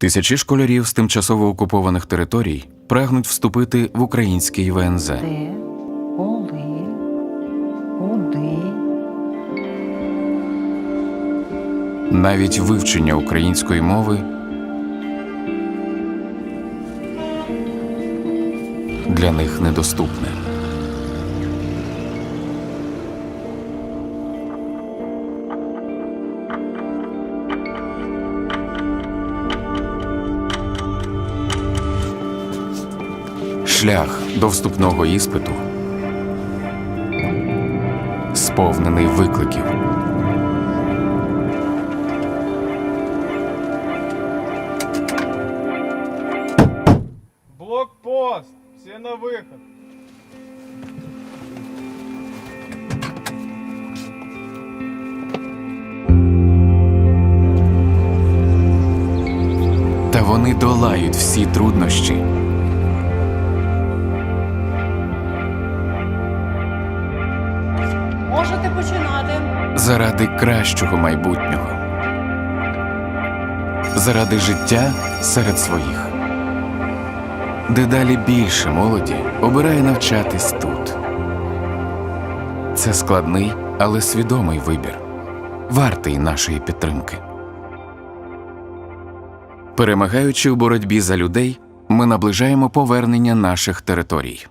Тисячі школярів з тимчасово окупованих територій прагнуть вступити в український ВНЗ. Де, коли, куди. Навіть вивчення української мови для них недоступне. Шлях до вступного іспиту сповнений викликів. Блокпост! Все на выход! Та вони долають всі труднощі. Можете починати. заради кращого майбутнього, заради життя серед своїх. Дедалі більше молоді обирає навчатись тут. Це складний, але свідомий вибір, вартий нашої підтримки. Перемагаючи у боротьбі за людей, ми наближаємо повернення наших територій.